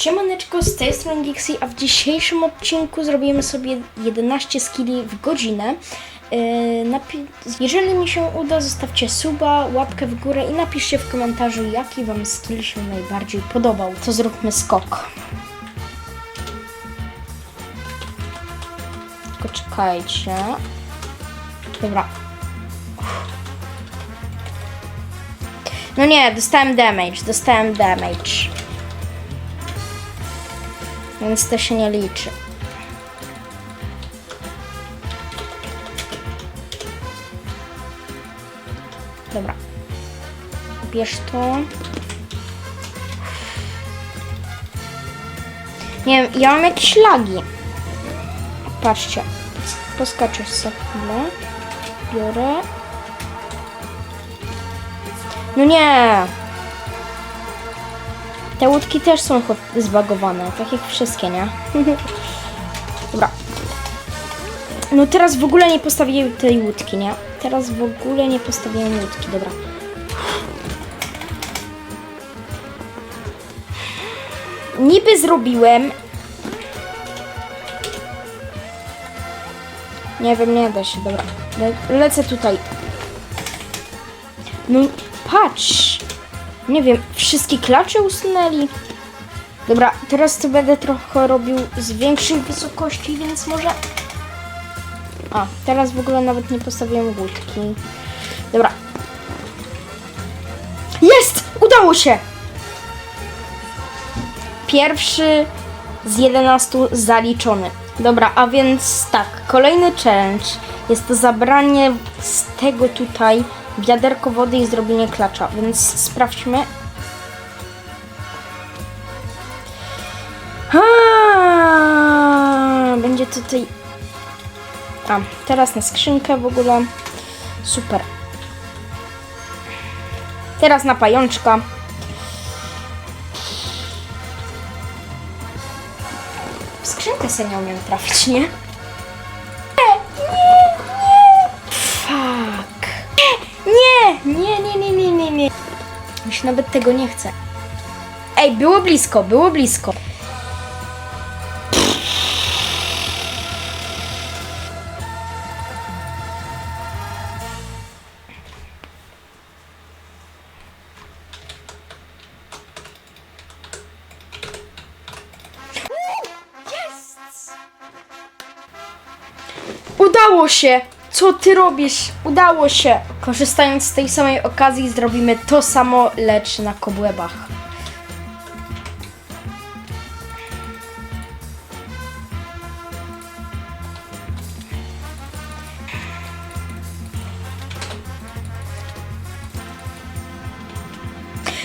Siemaneczko, z tej strony Gixi, a w dzisiejszym odcinku zrobimy sobie 11 skilli w godzinę. Yy, jeżeli mi się uda, zostawcie suba, łapkę w górę i napiszcie w komentarzu, jaki Wam skill się najbardziej podobał. To zróbmy skok. Tylko czekajcie. Dobra. No nie, dostałem damage, dostałem damage. Więc to się nie liczy. Dobra. Bierz to. Nie wiem, ja mam jakieś lagi. Patrzcie. Poskoczysz za chwilę. Biorę. No nie! Te łódki też są zbagowane, tak jak wszystkie, nie? Dobra. No teraz w ogóle nie postawiłem tej łódki, nie? Teraz w ogóle nie postawiłem łódki, dobra. Niby zrobiłem. Nie wiem, nie da się, dobra. Le lecę tutaj. No patrz. Nie wiem, wszystkie klacze usunęli. Dobra, teraz to będę trochę robił z większej wysokości, więc może... A, teraz w ogóle nawet nie postawiłem łódki. Dobra. Jest! Udało się! Pierwszy z 11 zaliczony. Dobra, a więc tak, kolejny challenge jest to zabranie z tego tutaj wiaderko wody i zrobienie klacza, więc sprawdźmy. A, będzie tutaj. A, teraz na skrzynkę w ogóle. Super. Teraz na pajączka. W skrzynkę sobie nie umiem trafić, nie, Już nawet tego nie chcę. Ej, było blisko, było blisko. Udało się! Co ty robisz? Udało się! Korzystając z tej samej okazji zrobimy to samo, lecz na kobłębach.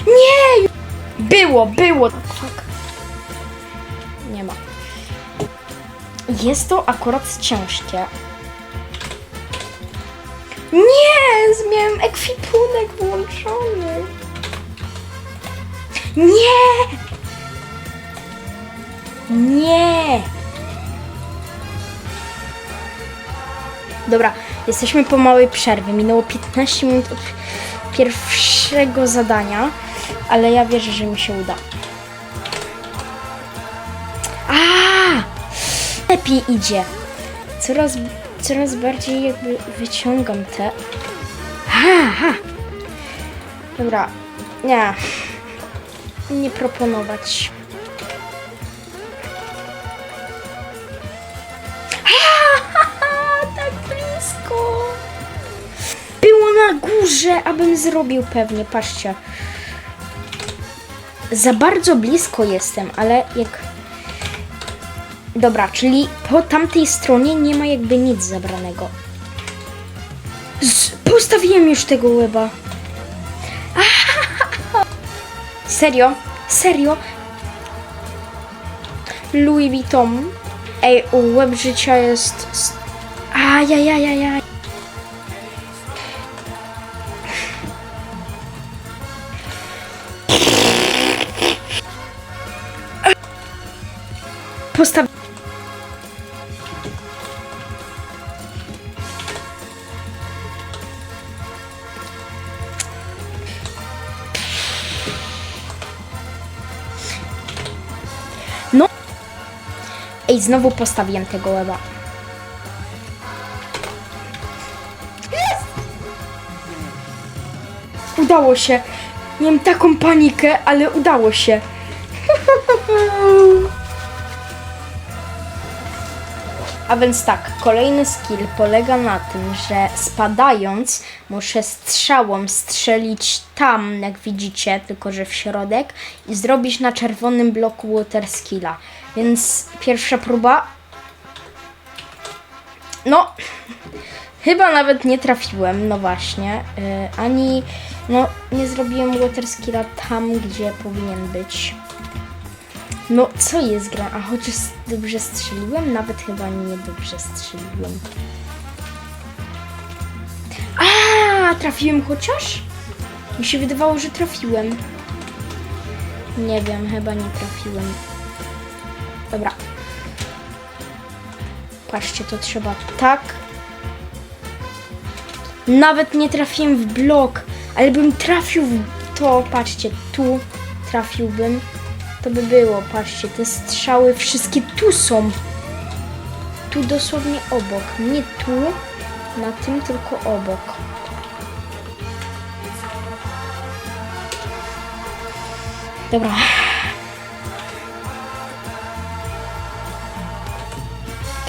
Nie! Było, było! Fuck. Nie ma. Jest to akurat ciężkie. Nie! Miałem ekwipunek włączony. Nie! Nie! Dobra, jesteśmy po małej przerwie. Minęło 15 minut od pierwszego zadania, ale ja wierzę, że mi się uda. A! Lepiej idzie. Coraz, coraz bardziej jakby wyciągam te. Ha, ha. Dobra. Nie. Nie proponować. Ha, ha, ha, tak blisko. Było na górze, abym zrobił pewnie. Patrzcie. Za bardzo blisko jestem, ale jak Dobra, czyli po tamtej stronie nie ma jakby nic zabranego. Z, postawiłem już tego łeba. Serio? Serio? Louis Vuitton. Ej, łeb życia jest... Ajajajajaj. Postaw... Ej, znowu postawiłem tego łeba. Udało się. Miałem taką panikę, ale udało się. A więc tak, kolejny skill polega na tym, że spadając muszę strzałą strzelić tam, jak widzicie, tylko że w środek i zrobić na czerwonym bloku water skilla. Więc pierwsza próba. No, chyba nawet nie trafiłem, no właśnie. Yy, ani, no, nie zrobiłem water skilla tam, gdzie powinien być. No, co jest gra? A chociaż dobrze strzeliłem? Nawet chyba nie dobrze strzeliłem. A, trafiłem chociaż? Mi się wydawało, że trafiłem. Nie wiem, chyba nie trafiłem. Dobra. Patrzcie, to trzeba tak. Nawet nie trafiłem w blok, ale bym trafił w to. Patrzcie, tu trafiłbym to by było. Patrzcie, te strzały wszystkie tu są. Tu dosłownie obok. Nie tu, na tym, tylko obok. Dobra.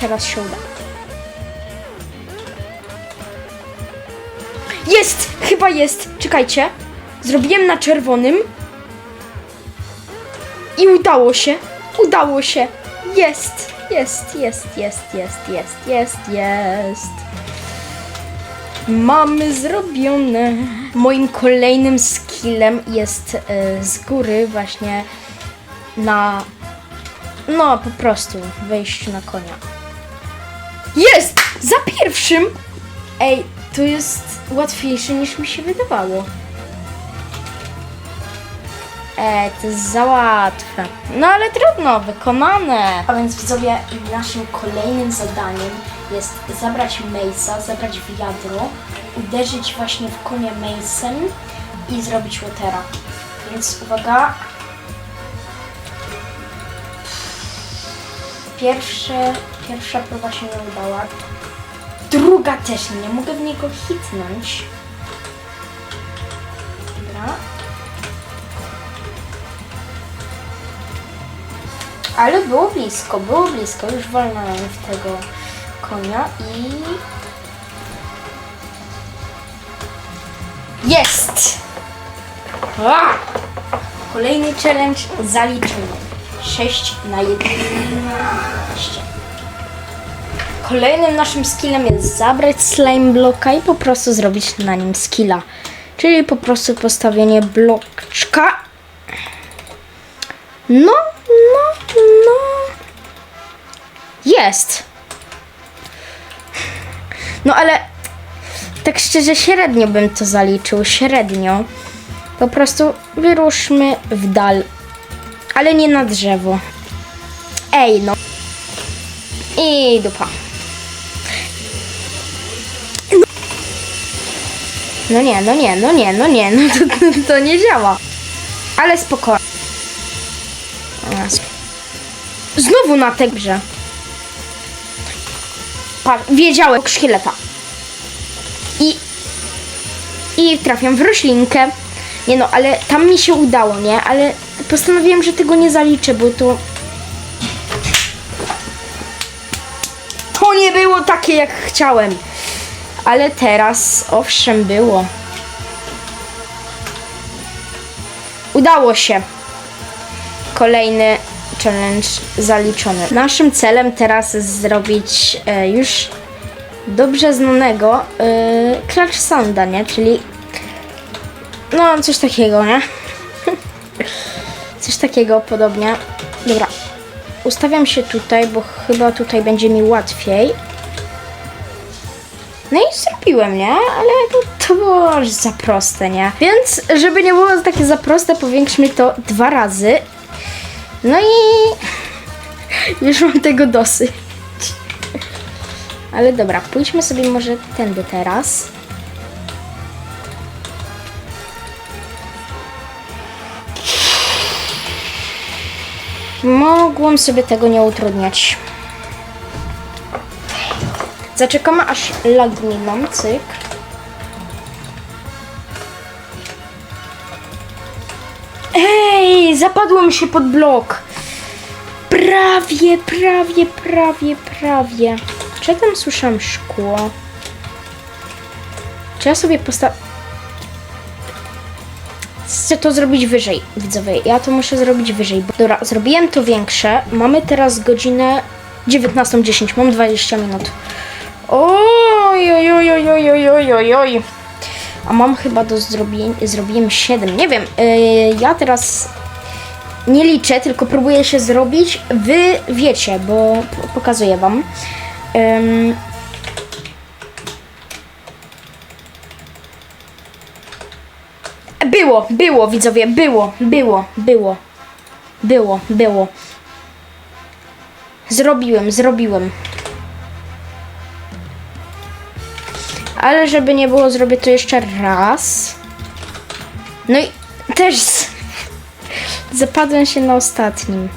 Teraz się uda. Jest! Chyba jest! Czekajcie. Zrobiłem na czerwonym. I udało się! Udało się! Jest! Jest, jest, jest, jest, jest, jest, jest. Mamy zrobione. Moim kolejnym skillem jest e, z góry właśnie na no po prostu wejść na konia. Jest! Za pierwszym! Ej, to jest łatwiejsze niż mi się wydawało. Ej, to jest za łatwe. No ale trudno, wykonane. A więc widzowie, naszym kolejnym zadaniem jest zabrać Mace'a, zabrać wiadro, uderzyć właśnie w konia Mace'em i zrobić Watera. Więc uwaga. Pierwsze, pierwsza próba się nie udała. Druga też nie, mogę w niego hitnąć. Dobra. Ale było blisko, było blisko. Już walnąłem w tego konia i... Jest! Kolejny challenge zaliczony. 6 na 11. Kolejnym naszym skillem jest zabrać slime bloka i po prostu zrobić na nim skilla. Czyli po prostu postawienie bloczka. No, no, no. Jest. No ale tak szczerze średnio bym to zaliczył, średnio. Po prostu wyruszmy w dal. Ale nie na drzewo. Ej no. I dupa. No nie, no nie, no nie, no nie, no to, to, to nie działa. Ale spokojnie. Znowu na tej grze. Patrz, wiedziałem szkieleta. I... I trafiam w roślinkę. Nie no, ale tam mi się udało, nie? Ale postanowiłem, że tego nie zaliczę, bo to... To nie było takie, jak chciałem. Ale teraz, owszem, było. Udało się. Kolejny challenge zaliczony. Naszym celem teraz jest zrobić e, już dobrze znanego e, clutch sounda, nie? Czyli no coś takiego, nie? Coś takiego podobnie. Dobra. Ustawiam się tutaj, bo chyba tutaj będzie mi łatwiej. No i zrobiłem, nie? Ale to, to było aż za proste, nie? Więc, żeby nie było takie za proste, powiększmy to dwa razy. No i już mam tego dosyć. Ale dobra, pójdźmy sobie może tędy teraz. Mogłam sobie tego nie utrudniać. Zaczekamy aż lagnie nam, cyk. Ej, zapadłem się pod blok. Prawie, prawie, prawie, prawie. Czy ja tam słyszałam szkło? Czy ja sobie posta chcę to zrobić wyżej, widzowie. Ja to muszę zrobić wyżej. Bo... Dobra, zrobiłem to większe. Mamy teraz godzinę 19.10. Mam 20 minut. Oj, oj, oj, oj, oj, oj, oj, oj. A mam chyba do zrobienia... Zrobiłem 7. Nie wiem. Yy, ja teraz nie liczę, tylko próbuję się zrobić. Wy wiecie, bo pokazuję wam. Było, było, widzowie, było, było, było, było, było. Zrobiłem, zrobiłem. Ale żeby nie było, zrobię to jeszcze raz. No i też zapadłem się na ostatnim.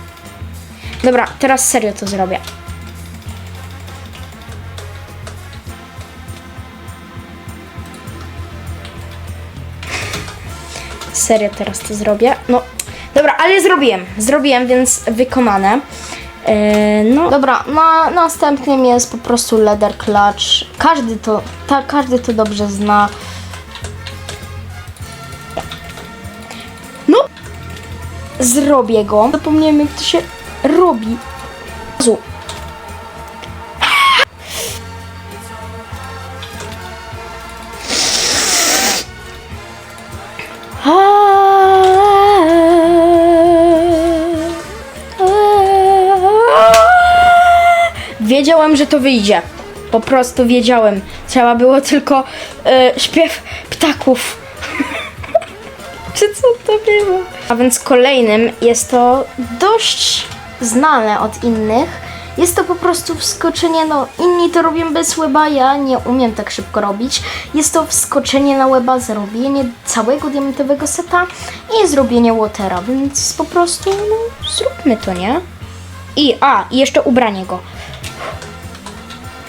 Dobra, teraz serio to zrobię. Serio teraz to zrobię. No, dobra, ale zrobiłem. Zrobiłem, więc wykonane. E, no, dobra, na następnym jest po prostu leather clutch. Każdy to, ta, każdy to dobrze zna. No, zrobię go. Zapomniałem, jak to się robi. Wiedziałem, że to wyjdzie. Po prostu wiedziałem. Trzeba było tylko e, śpiew ptaków. Czy co to było? A więc kolejnym jest to dość znane od innych. Jest to po prostu wskoczenie, no inni to robią bez łeba, ja nie umiem tak szybko robić. Jest to wskoczenie na łeba, zrobienie całego diamentowego seta i zrobienie watera, więc po prostu no, zróbmy to, nie? I, a, i jeszcze ubranie go.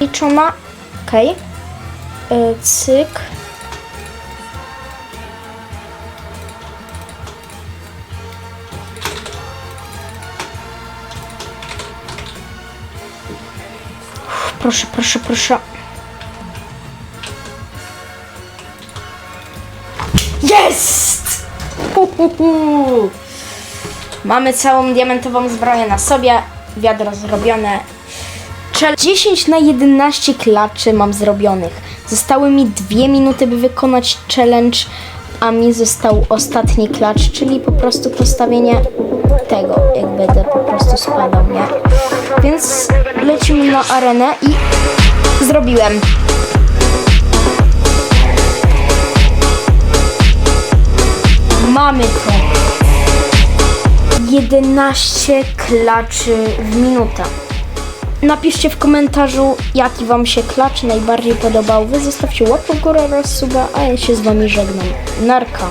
Liczona, okej. Okay. Cyk. Uff, Proszę, proszę, proszę. Jest! Hu, hu, hu. Mamy całą diamentową zbroję na sobie. Wiadro zrobione. Chal- 10 na 11 klaczy mam zrobionych. Zostały mi 2 minuty, by wykonać challenge, a mi został ostatni klacz, czyli po prostu postawienie tego, jak będę po prostu spadał, nie? Więc lecimy na arenę i zrobiłem. Mamy to. 11 klaczy w minutę. Napiszcie w komentarzu, jaki Wam się klacz najbardziej podobał. Wy zostawcie łapkę w górę oraz suba, a ja się z Wami żegnam. Narka.